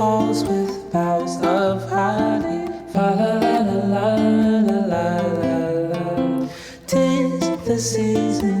halls with boughs of honey. Fa la la la la la la la. Tis the season.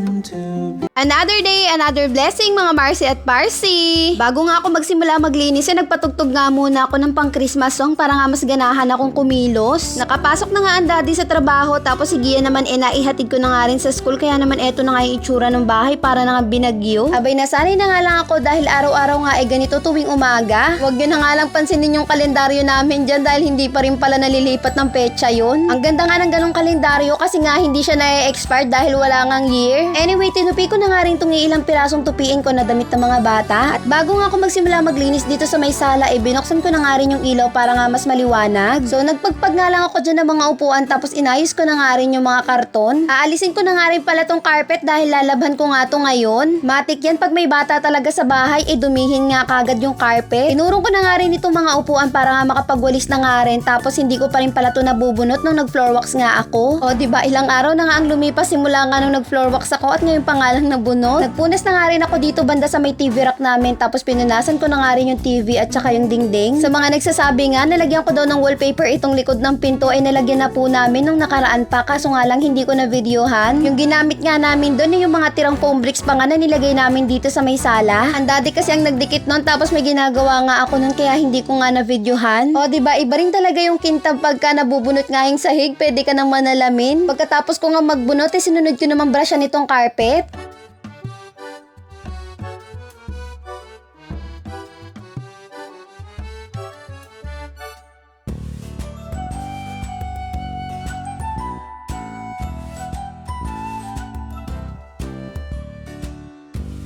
Another day, another blessing mga Marcy at Parsi. Bago nga ako magsimula maglinis, eh, nagpatugtog nga muna ako ng pang Christmas song para nga mas ganahan akong kumilos. Nakapasok na nga ang daddy sa trabaho tapos si Gia naman eh naihatid ko na nga rin sa school kaya naman eto na nga yung itsura ng bahay para na nga binagyo. Abay nasanay na nga lang ako dahil araw-araw nga eh ganito tuwing umaga. Huwag nyo na nga lang pansinin yung kalendaryo namin dyan dahil hindi pa rin pala nalilipat ng petsa yun. Ang ganda nga ng ganong kalendaryo kasi nga hindi siya na-expire dahil wala ngang year. Anyway, tinupi ko na nga rin itong ilang pirasong tupiin ko na damit ng mga bata. At bago nga ako magsimula maglinis dito sa may sala, eh binuksan ko na nga rin yung ilaw para nga mas maliwanag. So nagpagpag nga lang ako dyan ng mga upuan tapos inayos ko na nga rin yung mga karton. Aalisin ko na nga rin pala tong carpet dahil lalabhan ko nga to ngayon. Matik yan pag may bata talaga sa bahay, eh dumihin nga kagad yung carpet. Tinurong ko na nga rin itong mga upuan para nga makapagwalis na nga rin tapos hindi ko pa rin pala to nabubunot nung nag-floor wax nga ako. O ba ilang araw na nga ang lumipas simula nga nung nag-floor wax ako at ngayon pa nga lang nabunot. Nagpunas na nga rin ako dito banda sa may TV rack namin tapos pinunasan ko na nga rin yung TV at saka yung dingding. Sa mga nagsasabi nga, nalagyan ko daw ng wallpaper itong likod ng pinto ay nalagyan na po namin nung nakaraan pa kaso nga lang hindi ko na videohan. Yung ginamit nga namin doon yung mga tirang foam bricks pa nga na nilagay namin dito sa may sala. Ang daddy kasi ang nagdikit nun tapos may ginagawa nga ako nun kaya hindi ko nga na videohan. O di ba iba rin talaga yung kintab pagka nabubunot nga yung sahig, pwede ka nang manalamin. Pagkatapos ko nga magbunot, eh sinunod ko naman brusha nitong carpet.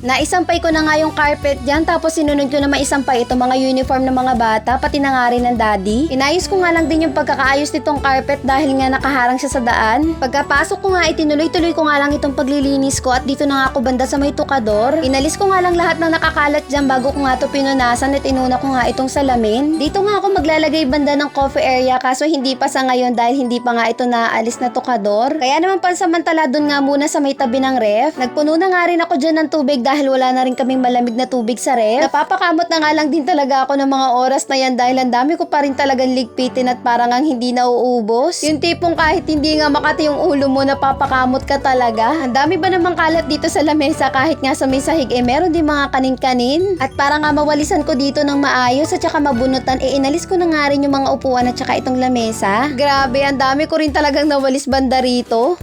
Naisampay ko na nga yung carpet dyan tapos sinunod ko na maisampay itong mga uniform ng mga bata pati na nga rin ng daddy. Inayos ko nga lang din yung pagkakaayos nitong carpet dahil nga nakaharang siya sa daan. Pagkapasok ko nga itinuloy-tuloy ko nga lang itong paglilinis ko at dito na nga ako banda sa may tukador. Inalis ko nga lang lahat ng nakakalat dyan bago ko nga to pinunasan at inuna ko nga itong salamin. Dito nga ako maglalagay banda ng coffee area kaso hindi pa sa ngayon dahil hindi pa nga ito naalis na tukador. Kaya naman pansamantala dun nga muna sa may tabi ng ref. Nagpuno na nga rin ako dyan ng tubig dahil wala na rin kaming malamig na tubig sa ref. Napapakamot na nga lang din talaga ako ng mga oras na yan dahil ang dami ko pa rin talagang ligpitin at parang ang hindi nauubos. Yung tipong kahit hindi nga makati yung ulo mo, napapakamot ka talaga. Ang dami ba namang kalat dito sa lamesa kahit nga sa may sahig eh meron din mga kanin-kanin. At para nga mawalisan ko dito ng maayos at saka mabunutan, eh inalis ko na nga rin yung mga upuan at saka itong lamesa. Grabe, ang dami ko rin talagang nawalis banda rito.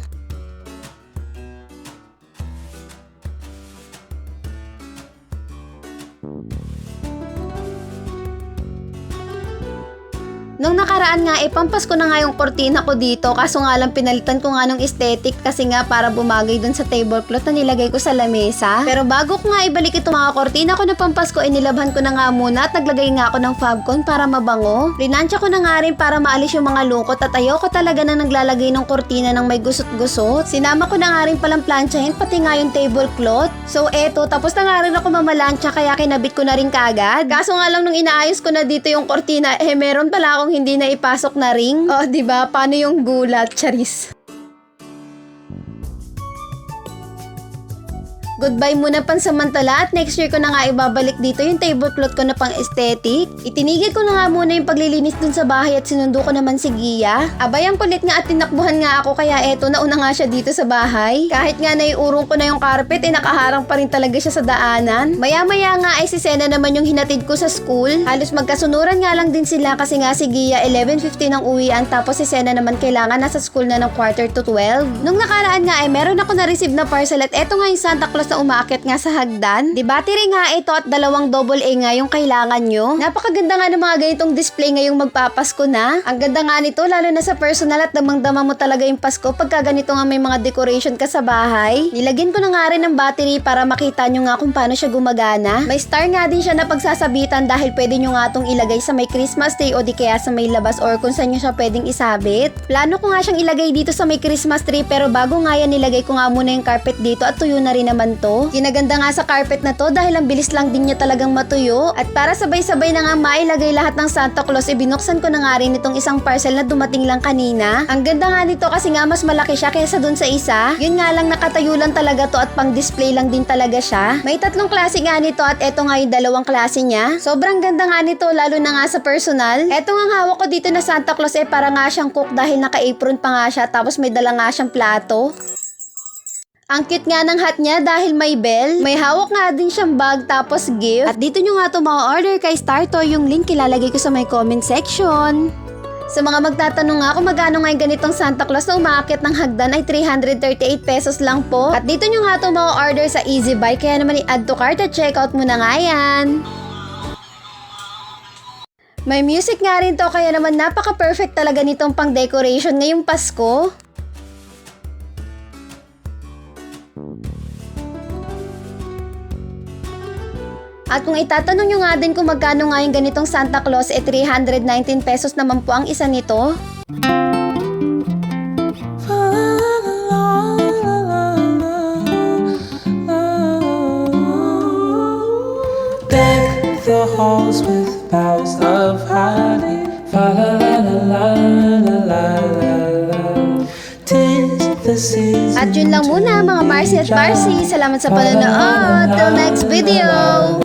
Nung nakaraan nga, ipampas ko na nga yung kortina ko dito. Kaso nga lang pinalitan ko nga nung aesthetic kasi nga para bumagay dun sa tablecloth na nilagay ko sa lamesa. Pero bago ko nga ibalik itong mga kortina ko na pampas ko, inilabhan ko na nga muna at naglagay nga ako ng Fabcon para mabango. Rinansya ko na nga rin para maalis yung mga lungkot at ayoko talaga na naglalagay ng kortina ng may gusot-gusot. Sinama ko na nga rin palang planchahin pati nga yung tablecloth. So eto, tapos na nga rin ako mamalansya kaya kinabit ko na rin kaagad. Kaso nga lang nung inaayos ko na dito yung kortina, eh meron pala akong hindi na ipasok na ring. Oh, di ba? Paano yung gulat, Charis? Goodbye muna pansamantala at next year ko na nga ibabalik dito yung tablecloth ko na pang aesthetic. Itinigil ko na nga muna yung paglilinis dun sa bahay at sinundo ko naman si Gia. Abay ang kulit nga at tinakbuhan nga ako kaya eto nauna nga siya dito sa bahay. Kahit nga naiurong ko na yung carpet eh nakaharang pa rin talaga siya sa daanan. Maya maya nga ay si Sena naman yung hinatid ko sa school. Halos magkasunuran nga lang din sila kasi nga si Gia 11.15 ang uwian tapos si Sena naman kailangan nasa school na ng quarter to 12. Nung nakaraan nga ay meron ako na-receive na parcel at eto nga yung Santa Claus na umaakit nga sa hagdan. Di battery nga ito at dalawang double A nga yung kailangan nyo. Napakaganda nga ng mga ganitong display ngayong magpapasko na. Ang ganda nga nito lalo na sa personal at damang-dama mo talaga yung Pasko pagka ganito nga may mga decoration ka sa bahay. Nilagyan ko na nga rin ng battery para makita nyo nga kung paano siya gumagana. May star nga din siya na pagsasabitan dahil pwede nyo nga itong ilagay sa may Christmas tree o di kaya sa may labas or kung saan nyo siya pwedeng isabit. Plano ko nga siyang ilagay dito sa may Christmas tree pero bago nga yan nilagay ko nga muna yung carpet dito at tuyo na rin naman to. Kinaganda nga sa carpet na to dahil ang bilis lang din niya talagang matuyo. At para sabay-sabay na nga mailagay lahat ng Santa Claus, e binuksan ko na nga rin itong isang parcel na dumating lang kanina. Ang ganda nga nito kasi nga mas malaki siya kaysa dun sa isa. Yun nga lang nakatayo lang talaga to at pang display lang din talaga siya. May tatlong klase nga nito at eto nga yung dalawang klase niya. Sobrang ganda nga nito lalo na nga sa personal. Eto nga hawak ko dito na Santa Claus eh para nga siyang cook dahil naka-apron pa nga siya tapos may dala nga siyang plato. Ang cute nga ng hat niya dahil may bell. May hawak nga din siyang bag tapos gift. At dito nyo nga ito ma-order kay Starto. Yung link ilalagay ko sa my comment section. Sa mga magtatanong nga kung magkano nga yung ganitong Santa Claus na umaakit ng hagdan ay 338 pesos lang po. At dito nyo nga ito ma-order sa Easy Buy kaya naman i-add to cart at checkout mo na nga yan. May music nga rin to kaya naman napaka-perfect talaga nitong pang decoration ngayong Pasko. At kung itatanong nyo nga din kung magkano nga yung ganitong Santa Claus, eh 319 pesos naman po ang isa nito. the halls with boughs of holly. At yun lang muna mga Marcy at Marcy. Salamat sa panonood. Till next video.